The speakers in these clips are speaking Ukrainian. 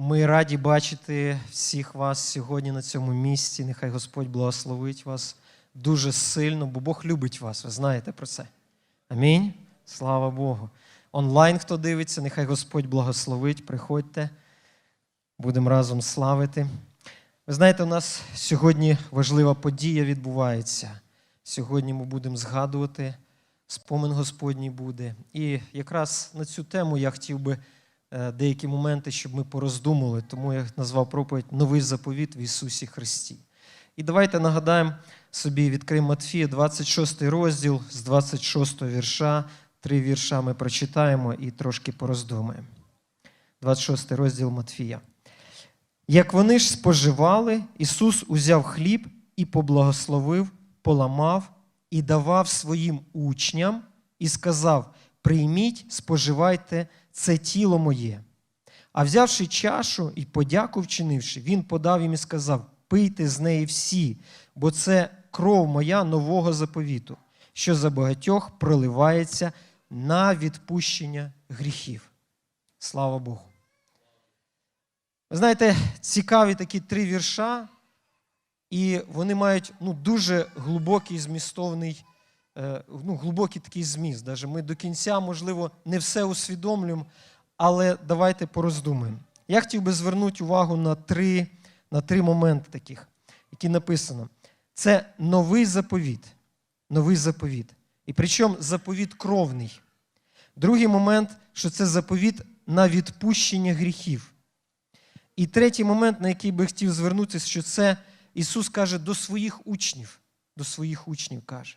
Ми раді бачити всіх вас сьогодні на цьому місці. Нехай Господь благословить вас дуже сильно, бо Бог любить вас. Ви знаєте про це. Амінь. Слава Богу. Онлайн, хто дивиться, нехай Господь благословить. Приходьте, будемо разом славити. Ви знаєте, у нас сьогодні важлива подія відбувається. Сьогодні ми будемо згадувати, спомин Господній буде. І якраз на цю тему я хотів би деякі моменти, щоб ми пороздумали. Тому я назвав проповідь Новий заповіт в Ісусі Христі. І давайте нагадаємо собі, відкриємо Матфія, 26 розділ з 26 вірша. Три вірша ми прочитаємо і трошки пороздумаємо. 26 розділ Матфія. Як вони ж споживали, Ісус узяв хліб і поблагословив, поламав і давав своїм учням і сказав: Прийміть, споживайте це тіло моє. А взявши чашу і подяку вчинивши, він подав їм і сказав: Пийте з неї всі, бо це кров моя нового заповіту, що за багатьох проливається на відпущення гріхів. Слава Богу. Ви знаєте, цікаві такі три вірша, і вони мають ну, дуже глибокий змістовний, ну, глибокий такий зміст. Даже ми до кінця, можливо, не все усвідомлюємо, але давайте пороздумаємо. Я хотів би звернути увагу на три, на три моменти таких, які написано. Це новий заповіт. Новий заповіт. І причому заповіт кровний. Другий момент, що це заповіт на відпущення гріхів. І третій момент, на який би хотів звернутися, що це Ісус каже до своїх учнів. До своїх учнів каже.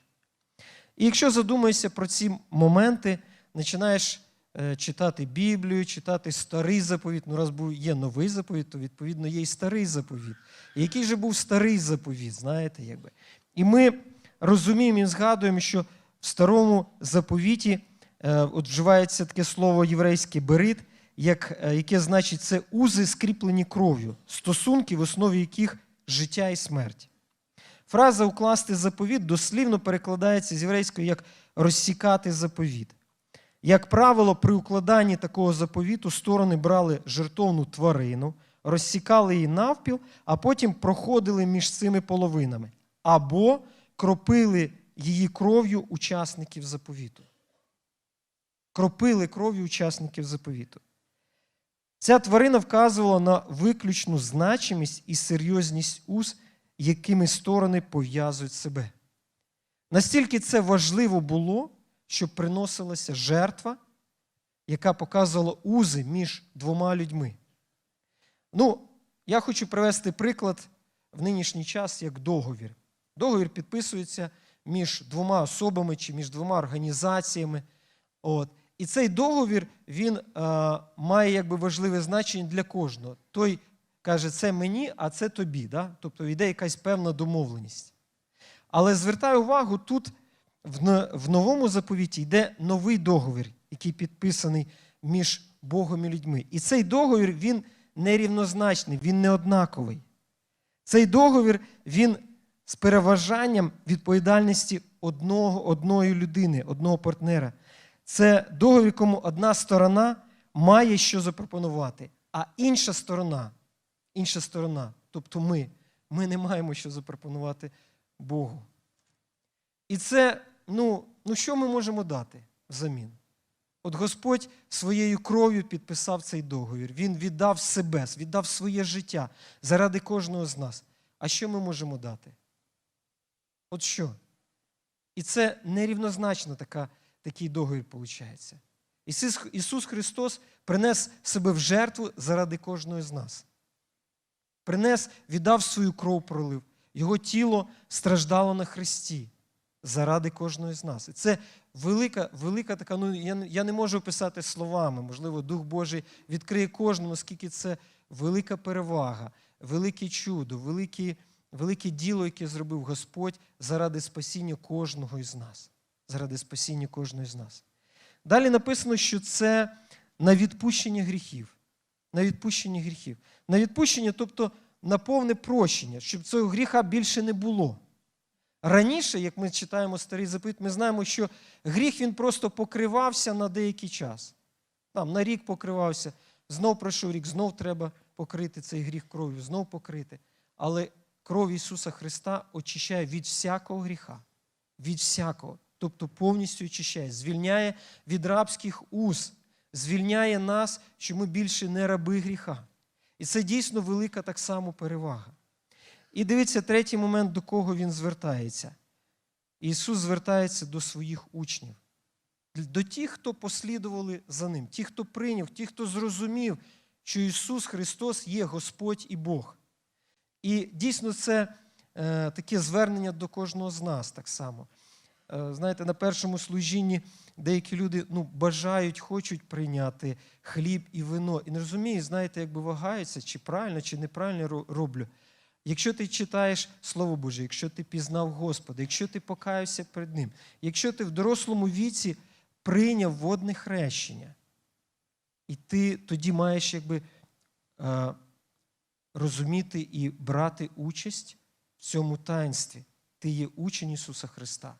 І якщо задумаєшся про ці моменти, починаєш е, читати Біблію, читати старий заповіт. Ну, раз був є новий заповіт, то відповідно є і старий заповіт. І який же був старий заповіт, знаєте, якби. І ми розуміємо і згадуємо, що в старому заповіті е, от вживається таке слово єврейське берит, як, е, яке значить це узи, скріплені кров'ю, стосунки, в основі яких життя і смерть. Фраза укласти заповіт дослівно перекладається з єврейської як розсікати заповіт. Як правило, при укладанні такого заповіту сторони брали жертовну тварину, розсікали її навпіл, а потім проходили між цими половинами або кропили її кров'ю учасників заповіту. Кропили кров'ю учасників заповіту. Ця тварина вказувала на виключну значимість і серйозність уз, якими сторони пов'язують себе. Настільки це важливо було, що приносилася жертва, яка показувала узи між двома людьми. Ну, я хочу привести приклад в нинішній час як договір. Договір підписується між двома особами чи між двома організаціями. От. І цей договір він е, має якби важливе значення для кожного. Той каже, це мені, а це тобі. Да? Тобто йде якась певна домовленість. Але звертаю увагу, тут в, новому заповіті йде новий договір, який підписаний між Богом і людьми. І цей договір він нерівнозначний, він не однаковий. Цей договір він з переважанням відповідальності одного, одної людини, одного партнера. Це договір, якому одна сторона має що запропонувати, а інша сторона, інша сторона, тобто ми, ми не маємо що запропонувати Богу. І це, ну, ну що ми можемо дати взамін? От Господь своєю кров'ю підписав цей договір. Він віддав себе, віддав своє життя заради кожного з нас. А що ми можемо дати? От що? І це нерівнозначно така, такий договір виходить. Ісус, Христос принес себе в жертву заради кожного з нас. Принес, віддав свою кров пролив. Його тіло страждало на Христі заради кожного з нас. І це велика, велика така, ну я, я не можу описати словами. Можливо, Дух Божий відкриє кожному, наскільки це велика перевага, велике чудо, велике, велике діло, яке зробив Господь заради спасіння кожного із нас. Заради спасіння кожного з нас. Далі написано, що це на відпущення гріхів. На відпущення гріхів. На відпущення, тобто на повне прощення, щоб цього гріха більше не було. Раніше, як ми читаємо старий заповіт, ми знаємо, що гріх він просто покривався на деякий час. Там на рік покривався, знов пройшов рік, знов треба покрити цей гріх кров'ю, знов покрити. Але кров Ісуса Христа очищає від всякого гріха, від всякого, тобто повністю очищає, звільняє від рабських уз, звільняє нас, що ми більше не раби гріха. І це дійсно велика так само перевага. І дивіться, третій момент, до кого він звертається. Ісус звертається до своїх учнів, до тих, хто послідували за ним, ті, хто прийняв, ті, хто зрозумів, що Ісус Христос є Господь і Бог. І дійсно це е, таке звернення до кожного з нас так само. Е, знаєте, на першому служінні деякі люди ну, бажають, хочуть прийняти хліб і вино. І не розуміють, знаєте, якби вагаються, чи правильно, чи неправильно роблю. Якщо ти читаєш Слово Боже, якщо ти пізнав Господа, якщо ти покаявся перед Ним, якщо ти в дорослому віці прийняв водне хрещення, і ти тоді маєш якби розуміти і брати участь в цьому таїнстві. Ти є учень Ісуса Христа.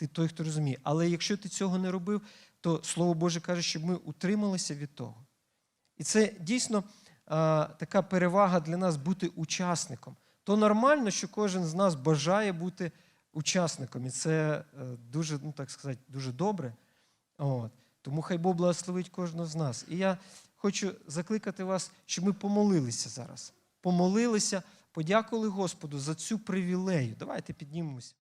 Ти той, хто розуміє. Але якщо ти цього не робив, то Слово Боже каже, щоб ми утрималися від того. І це дійсно а, така перевага для нас бути учасником. То нормально, що кожен з нас бажає бути учасником. І це е, дуже, ну так сказати, дуже добре. От. Тому хай Бог благословить кожного з нас. І я хочу закликати вас, щоб ми помолилися зараз. Помолилися, подякували Господу за цю привілею. Давайте піднімемося.